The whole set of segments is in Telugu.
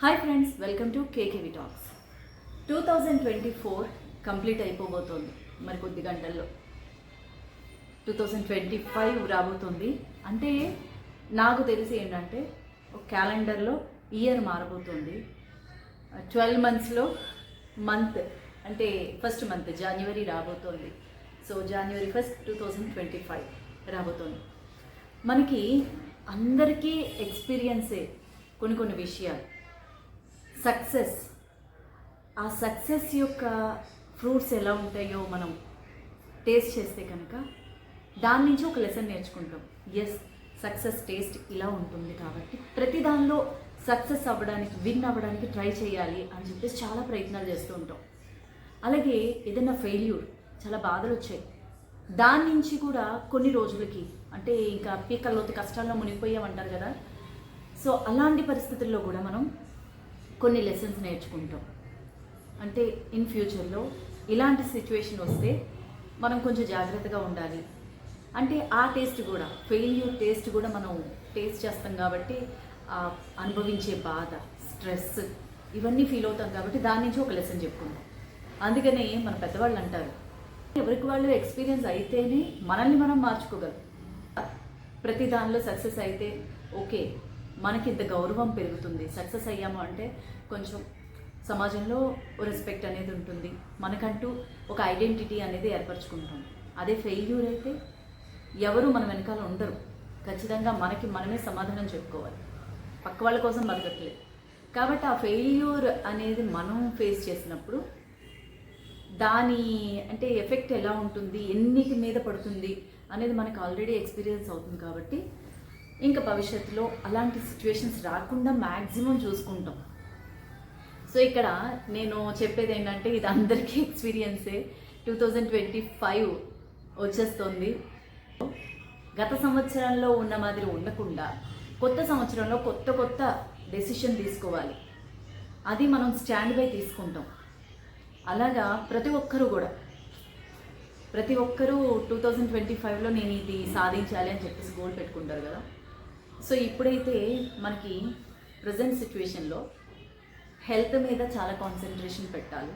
Hi friends welcome to KKV talks two thousand twenty four complete అయిపోబోతోంది మరి కొద్ది గంటల్లో. టూ థౌజండ్ ట్వంటీ ఫైవ్ రాబోతుంది. అంటే నాకు తెలిసి ఏంటంటే ఒక క్యాలెండర్లో ఇయర్ మారబోతుంది. ట్వెల్వ్ మంత్స్లో మంత్ అంటే ఫస్ట్ మంత్ జనవరి రాబోతోంది. So January first two thousand twenty five రాబోతోంది. మనకి అందరికీ ఎక్స్పీరియన్సే కొన్ని కొన్ని విషయాలు. సక్సెస్. ఆ సక్సెస్ యొక్క ఫ్రూట్స్ ఎలా ఉంటాయో మనం టేస్ట్ చేస్తే కనుక దాని నుంచి ఒక లెసన్ నేర్చుకుంటాం. ఎస్ సక్సెస్ టేస్ట్ ఇలా ఉంటుంది కాబట్టి ప్రతి దానిలో సక్సెస్ అవ్వడానికి విన్ అవ్వడానికి ట్రై చేయాలి అని చెప్పేసి చాలా ప్రయత్నాలు చేస్తూ ఉంటాం. అలాగే ఏదైనా ఫెయిల్యూర్ చాలా బాధలు వచ్చాయి. దాని నుంచి కూడా కొన్ని రోజులకి అంటే ఇంకా పీకల్లోతి కష్టాల్లో మునిగిపోయామంటారు కదా. సో అలాంటి పరిస్థితుల్లో కూడా మనం కొన్ని లెసన్స్ నేర్చుకుంటాం. అంటే ఇన్ ఫ్యూచర్లో ఇలాంటి సిచ్యువేషన్ వస్తే మనం కొంచెం జాగ్రత్తగా ఉండాలి. అంటే ఆ టేస్ట్ కూడా ఫెయిల్యూర్ టేస్ట్ కూడా మనం టేస్ట్ చేస్తాం కాబట్టి ఆ అనుభవించే బాధ స్ట్రెస్ ఇవన్నీ ఫీల్ అవుతాం కాబట్టి దాని నుంచి ఒక లెసన్ చెప్పుకుంటాం అందుకనే మన పెద్దవాళ్ళు అంటారు ఎవరికి వాళ్ళు ఎక్స్పీరియన్స్ అయితేనే మనల్ని మనం మార్చుకోగలం. ప్రతి దానిలో సక్సెస్ అయితే ఓకే మనకి ఇంత గౌరవం పెరుగుతుంది. సక్సెస్ అయ్యాము అంటే కొంచెం సమాజంలో రెస్పెక్ట్ అనేది ఉంటుంది. మనకంటూ ఒక ఐడెంటిటీ అనేది ఏర్పరచుకుంటాం. అదే ఫెయిల్యూర్ అయితే ఎవరు మన వెనకాల ఉండరు. ఖచ్చితంగా మనకి మనమే సమాధానం చెప్పుకోవాలి. పక్క వాళ్ళ కోసం బతకట్లేదు. కాబట్టి ఆ ఫెయిల్యూర్ అనేది మనం ఫేస్ చేసినప్పుడు దాని అంటే ఎఫెక్ట్ ఎలా ఉంటుంది? ఎన్నికి మీద పడుతుంది? అనేది మనకు ఆల్రెడీ ఎక్స్పీరియన్స్ అవుతుంది కాబట్టి ఇంకా భవిష్యత్తులో అలాంటి సిచ్యువేషన్స్ రాకుండా మ్యాక్సిమం చూసుకుంటాం. సో ఇక్కడ నేను చెప్పేది ఏంటంటే ఇది అందరికీ ఎక్స్పీరియన్సే టూ థౌజండ్ ట్వంటీ ఫైవ్ వచ్చేస్తుంది. గత సంవత్సరంలో ఉన్న మాదిరి ఉండకుండా కొత్త సంవత్సరంలో కొత్త కొత్త డెసిషన్ తీసుకోవాలి. అది మనం స్టాండ్ బై తీసుకుంటాం. అలాగా ప్రతి ఒక్కరూ కూడా. ప్రతి ఒక్కరూ టూ థౌజండ్ ట్వంటీ ఫైవ్లో నేను ఇది సాధించాలి అని చెప్పేసి గోల్ పెట్టుకుంటారు కదా. సో ఇప్పుడైతే మనకి ప్రజెంట్ సిచ్యువేషన్లో హెల్త్ మీద చాలా కాన్సన్ట్రేషన్ పెట్టాలి.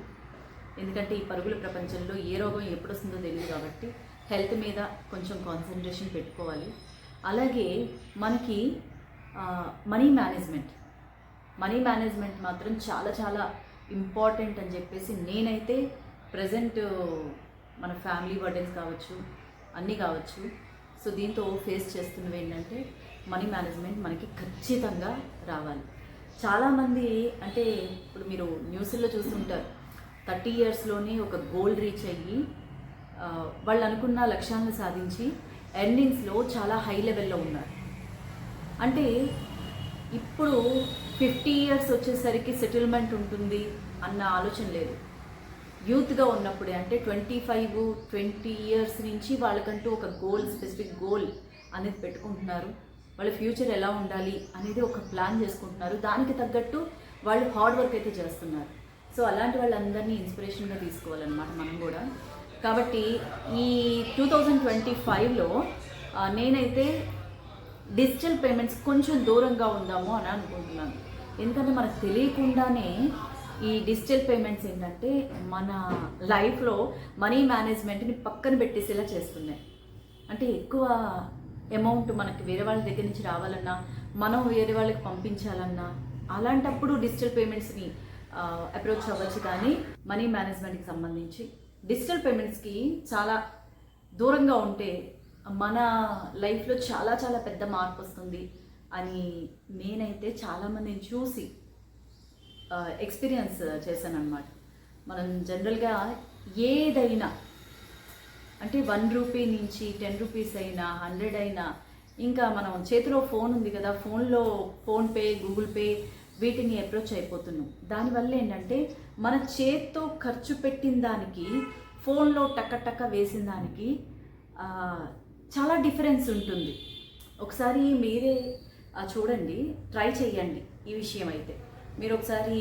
ఎందుకంటే ఈ పరుగుల ప్రపంచంలో ఏ రోగం ఎప్పుడు వస్తుందో తెలియదు కాబట్టి హెల్త్ మీద కొంచెం కాన్సన్ట్రేషన్ పెట్టుకోవాలి. అలాగే మనకి మనీ మేనేజ్మెంట్ మనీ మేనేజ్మెంట్ మాత్రం చాలా చాలా ఇంపార్టెంట్ అని చెప్పేసి నేనైతే ప్రజెంట్ మన ఫ్యామిలీ బర్డెన్స్ కావచ్చు అన్నీ కావచ్చు సో దీంతో ఫేస్ చేస్తున్నవి ఏంటంటే మనీ మేనేజ్మెంట్ మనకి ఖచ్చితంగా రావాలి. చాలామంది అంటే ఇప్పుడు మీరు న్యూస్లో చూస్తుంటారు థర్టీ ఇయర్స్లోనే ఒక గోల్ రీచ్ అయ్యి వాళ్ళు అనుకున్న లక్ష్యాలను సాధించి ఎర్నింగ్స్లో చాలా హై లెవెల్లో ఉన్నారు. అంటే ఇప్పుడు ఫిఫ్టీ ఇయర్స్ వచ్చేసరికి సెటిల్మెంట్ ఉంటుంది అన్న ఆలోచన లేదు. యూత్గా ఉన్నప్పుడే అంటే ట్వంటీ ఫైవ్ ట్వంటీ ఇయర్స్ నుంచి వాళ్ళకంటూ ఒక గోల్ స్పెసిఫిక్ గోల్ అనేది పెట్టుకుంటున్నారు. వాళ్ళ ఫ్యూచర్ ఎలా ఉండాలి అనేది ఒక ప్లాన్ చేసుకుంటున్నారు. దానికి తగ్గట్టు వాళ్ళు హార్డ్ వర్క్ అయితే చేస్తున్నారు. సో అలాంటి వాళ్ళందరినీ ఇన్స్పిరేషన్గా తీసుకోవాలన్నమాట మనం కూడా. కాబట్టి ఈ టూ థౌజండ్ ట్వంటీ ఫైవ్లో నేనైతే డిజిటల్ పేమెంట్స్ కొంచెం దూరంగా ఉందాము అని అనుకుంటున్నాను. ఎందుకంటే మనకు తెలియకుండానే ఈ డిజిటల్ పేమెంట్స్ ఏంటంటే మన లైఫ్లో మనీ మేనేజ్మెంట్ని పక్కన పెట్టేసేలా చేస్తున్నాయి. అంటే ఎక్కువ అమౌంట్ మనకి వేరే వాళ్ళ దగ్గర నుంచి రావాలన్నా మనం వేరే వాళ్ళకి పంపించాలన్నా అలాంటప్పుడు డిజిటల్ పేమెంట్స్ని అప్రోచ్ అవ్వచ్చు. కానీ మనీ మేనేజ్మెంట్కి సంబంధించి డిజిటల్ పేమెంట్స్కి చాలా దూరంగా ఉంటే మన లైఫ్లో చాలా చాలా పెద్ద మార్పు వస్తుంది అని నేనైతే చాలామందిని చూసి ఎక్స్పీరియన్స్ చేశాను మనం జనరల్గా ఏదైనా అంటే వన్ రూపీ నుంచి టెన్ రూపీస్ అయినా హండ్రెడ్ అయినా ఇంకా మనం చేతిలో ఫోన్ ఉంది కదా ఫోన్లో ఫోన్పే గూగుల్ పే వీటిని అప్రోచ్ అయిపోతున్నాం. దానివల్ల ఏంటంటే మన చేత్తో ఖర్చు పెట్టిన దానికి ఫోన్లో టక్క టక్క వేసిన దానికి చాలా డిఫరెన్స్ ఉంటుంది. ఒకసారి మీరే చూడండి ట్రై చేయండి ఈ విషయం అయితే. మీరు ఒకసారి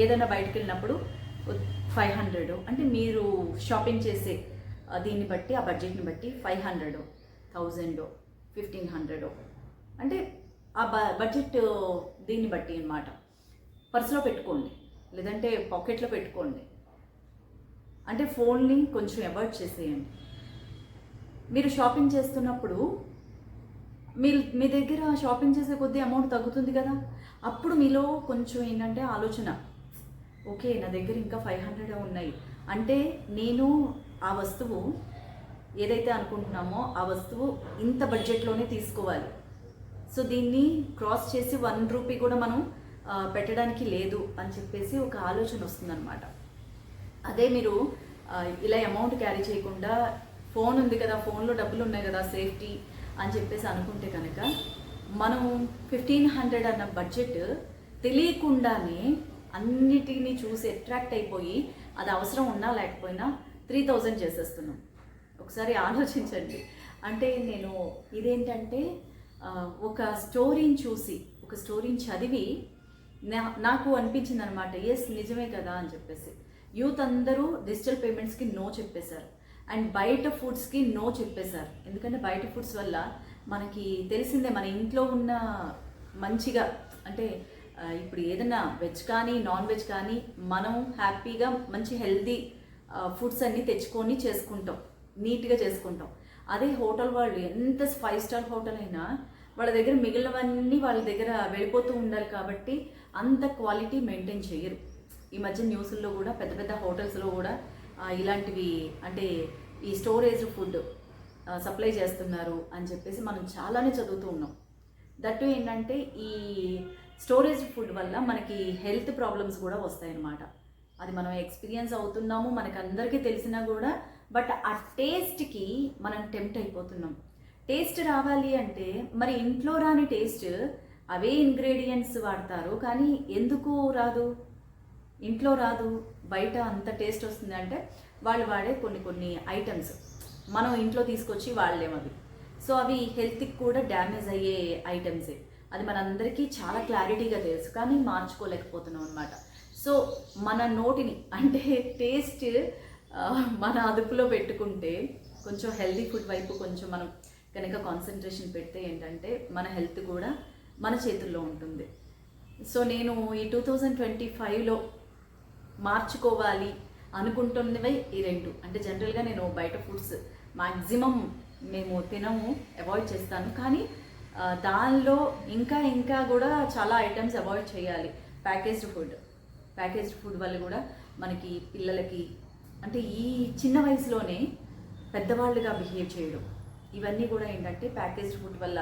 ఏదైనా బయటకు వెళ్ళినప్పుడు ఫైవ్ హండ్రెడ్ అంటే మీరు షాపింగ్ చేసే దీన్ని బట్టి ఆ బడ్జెట్ని బట్టి five hundred thousand fifteen hundred అంటే ఆ బ బడ్జెట్ దీన్ని బట్టి అన్నమాట. పర్సులో పెట్టుకోండి. లేదంటే పాకెట్లో పెట్టుకోండి. అంటే ఫోన్ని కొంచెం అవాయిడ్ చేసేయండి. మీరు షాపింగ్ చేస్తున్నప్పుడు మీ మీ దగ్గర షాపింగ్ చేసే కొద్దీ అమౌంట్ తగ్గుతుంది కదా? అప్పుడు మీలో కొంచెం ఏంటంటే ఆలోచన. ఓకే నా దగ్గర ఇంకా ఫైవ్ హండ్రెడ్ ఉన్నాయి. అంటే నేను ఆ వస్తువు ఏదైతే అనుకుంటున్నామో ఆ వస్తువు ఇంత బడ్జెట్లోనే తీసుకోవాలి. సో దీన్ని క్రాస్ చేసి వన్ రూపీ కూడా మనం పెట్టడానికి లేదు అని చెప్పేసి ఒక ఆలోచన వస్తుందన్నమాట. అదే మీరు ఇలా అమౌంట్ క్యారీ చేయకుండా ఫోన్ ఉంది కదా ఫోన్లో డబ్బులు ఉన్నాయి కదా సేఫ్టీ అని చెప్పేసి అనుకుంటే కనుక మనం ఫిఫ్టీన్ హండ్రెడ్ అన్న బడ్జెట్ తెలియకుండానే అన్నిటిని చూసి అట్రాక్ట్ అయిపోయి అది అవసరం ఉన్నా లేకపోయినా త్రీ థౌజండ్ చేసేస్తున్నాం. ఒకసారి ఆలోచించండి. అంటే నేను ఇదేంటంటే ఒక స్టోరీని చూసి ఒక స్టోరీని చదివి నా- నాకు అనిపించింది అనమాట ఎస్ నిజమే కదా అని చెప్పేసి. యూత్ అందరూ డిజిటల్ పేమెంట్స్కి నో చెప్పేశారు. అండ్ బయట ఫుడ్స్కి నో చెప్పేశారు ఎందుకంటే బయట ఫుడ్స్ వల్ల మనకి తెలిసిందే మన ఇంట్లో ఉన్న మంచిగా అంటే ఇప్పుడు ఏదైనా వెజ్ కానీ నాన్ వెజ్ కానీ మనం హ్యాపీగా మంచి హెల్తీ ఫుడ్స్ అన్నీ తెచ్చుకొని చేసుకుంటాం. నీట్గా చేసుకుంటాం. అదే హోటల్ వాళ్ళు ఎంత ఫైవ్ స్టార్ హోటల్ అయినా వాళ్ళ దగ్గర మిగిలినవన్నీ వాళ్ళ దగ్గర వెళ్ళిపోతూ ఉండాలి కాబట్టి అంత క్వాలిటీ మెయింటైన్ చేయరు. ఈ మధ్య న్యూస్లో కూడా పెద్ద పెద్ద హోటల్స్లో కూడా ఇలాంటివి అంటే ఈ స్టోరేజ్ ఫుడ్ సప్లై చేస్తున్నారు అని చెప్పేసి మనం చాలానే చదువుతూ ఉన్నాం. దట్టు ఏంటంటే ఈ స్టోరేజ్ ఫుడ్ వల్ల మనకి హెల్త్ ప్రాబ్లమ్స్ కూడా వస్తాయన్నమాట. అది మనం ఎక్స్పీరియన్స్ అవుతున్నాము మనకు అందరికీ తెలిసినా కూడా బట్ ఆ టేస్ట్కి మనం టెంప్ట్ అయిపోతున్నాం. టేస్ట్ రావాలి అంటే మరి ఇంట్లో రాని టేస్ట్ అవే ఇంగ్రీడియంట్స్ వాడతారు కానీ ఎందుకు రాదు? ఇంట్లో రాదు బయట అంత టేస్ట్ వస్తుంది అంటే వాళ్ళు వాడే కొన్ని కొన్ని ఐటమ్స్ మనం ఇంట్లో తీసుకొచ్చి వాళ్ళేమవి సో అవి హెల్త్కి కూడా డ్యామేజ్ అయ్యే ఐటమ్సే అది మనందరికీ చాలా క్లారిటీగా తెలుసు కానీ మార్చుకోలేకపోతున్నాం అనమాట సో మన నోటిని అంటే టేస్ట్ మన అదుపులో పెట్టుకుంటే కొంచెం హెల్తీ ఫుడ్ వైపు కొంచెం మనం కనుక కాన్సన్ట్రేషన్ పెడితే ఏంటంటే మన హెల్త్ కూడా మన చేతుల్లో ఉంటుంది. సో నేను ఈ టూ థౌజండ్ ట్వంటీ ఫైవ్లో మార్చుకోవాలి అనుకుంటున్నవి ఈ రెండు. అంటే జనరల్గా నేను బయట ఫుడ్స్ మ్యాక్సిమం మేము తినము అవాయిడ్ చేస్తాను. కానీ దానిలో ఇంకా ఇంకా కూడా చాలా ఐటమ్స్ అవాయిడ్ చేయాలి. ప్యాకేజ్డ్ ఫుడ్ ప్యాకేజ్డ్ ఫుడ్ వల్ల కూడా మనకి పిల్లలకి అంటే ఈ చిన్న వయసులోనే పెద్దవాళ్ళుగా బిహేవ్ చేయడం. ఇవన్నీ కూడా ఏంటంటే ప్యాకేజ్డ్ ఫుడ్ వల్ల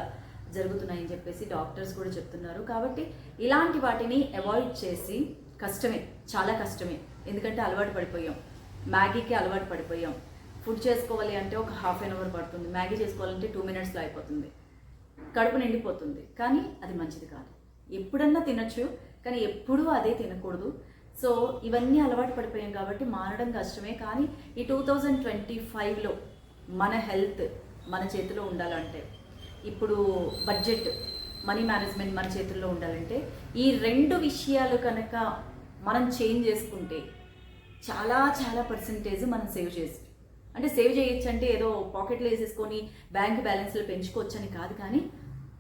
జరుగుతున్నాయని చెప్పేసి డాక్టర్స్ కూడా చెప్తున్నారు. కాబట్టి ఇలాంటి వాటిని అవాయిడ్ చేసి కష్టమే చాలా కష్టమే. ఎందుకంటే అలవాటు పడిపోయాం. మ్యాగీకి అలవాటు పడిపోయాం. ఫుడ్ చేసుకోవాలి అంటే ఒక హాఫ్ అన్ అవర్ పడుతుంది. మ్యాగీ చేసుకోవాలంటే టూ మినిట్స్లో అయిపోతుంది. కడుపు నిండిపోతుంది. కానీ అది మంచిది కాదు. ఎప్పుడన్నా తినొచ్చు కానీ ఎప్పుడూ అదే తినకూడదు. సో ఇవన్నీ అలవాటు పడిపోయాం కాబట్టి మారడం కష్టమే. కానీ ఈ టూ థౌజండ్ ట్వంటీ ఫైవ్లో మన హెల్త్ మన చేతిలో ఉండాలంటే ఇప్పుడు బడ్జెట్ మనీ మేనేజ్మెంట్ మన చేతుల్లో ఉండాలంటే ఈ రెండు విషయాలు కనుక మనం చేంజ్ చేసుకుంటే చాలా చాలా పర్సంటేజ్ మనం సేవ్ చేసి అంటే సేవ్ చేయొచ్చు అంటే ఏదో పాకెట్లో వేసేసుకొని బ్యాంక్ బ్యాలెన్స్లో పెంచుకోవచ్చు అని కాదు కానీ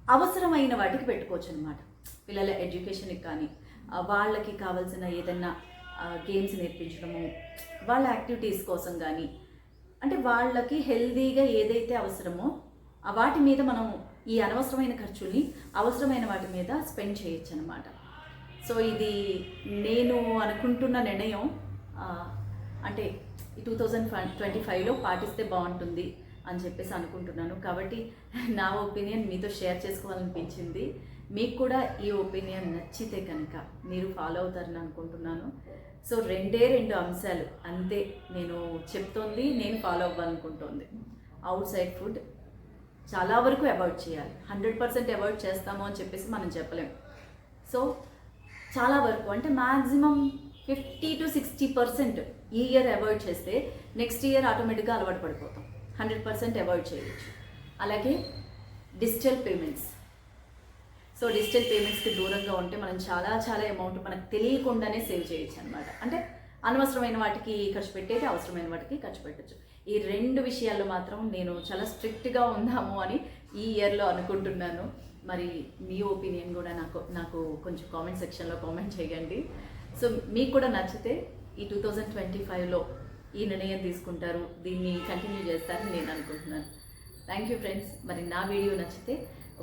అవసరమైన వాటికి పెట్టుకోవచ్చు అనమాట పిల్లల ఎడ్యుకేషన్కి కానీ వాళ్ళకి కావాల్సిన ఏదన్నా గేమ్స్ నేర్పించడము వాళ్ళ యాక్టివిటీస్ కోసం కానీ అంటే వాళ్ళకి హెల్దీగా ఏదైతే అవసరమో ఆ వాటి మీద మనం ఈ అనవసరమైన ఖర్చుల్ని అవసరమైన వాటి మీద స్పెండ్ చేయొచ్చు అనమాట సో ఇది నేను అనుకుంటున్న నిర్ణయం అంటే టూ థౌజండ్ ట్వంటీ ఫైవ్లో పాటిస్తే బాగుంటుంది అని చెప్పేసి అనుకుంటున్నాను. కాబట్టి నా ఒపీనియన్ మీతో షేర్ చేసుకోవాలనిపించింది. మీకు కూడా ఈ ఒపీనియన్ నచ్చితే కనుక మీరు ఫాలో అవుతారని అనుకుంటున్నాను. సో రెండే రెండు అంశాలు అంతే నేను చెప్తోంది నేను ఫాలో అవ్వాలనుకుంటోంది. అవుట్ సైడ్ ఫుడ్ చాలా వరకు అవాయిడ్ చేయాలి. హండ్రెడ్ పర్సెంట్ అవాయిడ్ చేస్తాము అని చెప్పేసి మనం చెప్పలేము సో చాలా వరకు. అంటే maximum fifty to sixty percent ఈ ఇయర్ అవాయిడ్ చేస్తే నెక్స్ట్ ఇయర్ ఆటోమేటిక్గా అలవాటు పడిపోతాం. హండ్రెడ్ పర్సెంట్ అవాయిడ్ చేయవచ్చు అలాగే డిజిటల్ పేమెంట్స్. సో డిజిటల్ పేమెంట్స్కి దూరంగా ఉంటే మనం చాలా చాలా అమౌంట్ మనకు తెలియకుండానే సేవ్ చేయొచ్చు అనమాట అంటే అనవసరమైన వాటికి ఖర్చు పెట్టేది అవసరమైన వాటికి ఖర్చు పెట్టచ్చు. ఈ రెండు విషయాల్లో మాత్రం నేను చాలా స్ట్రిక్ట్గా ఉందాము అని ఈ ఇయర్లో అనుకుంటున్నాను. మరి మీ ఒపీనియన్ కూడా నాకు నాకు కొంచెం కామెంట్ సెక్షన్లో కామెంట్ చేయండి. సో మీకు కూడా నచ్చితే ఈ టూ థౌజండ్ ట్వంటీ ఫైవ్లో ఈ నిర్ణయం తీసుకుంటారు దీన్ని కంటిన్యూ చేస్తారని నేను అనుకుంటున్నాను. థ్యాంక్ యూ ఫ్రెండ్స్ మరి నా వీడియో నచ్చితే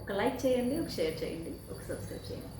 ఒక లైక్ చేయండి ఒక షేర్ చేయండి ఒక సబ్స్క్రైబ్ చేయండి.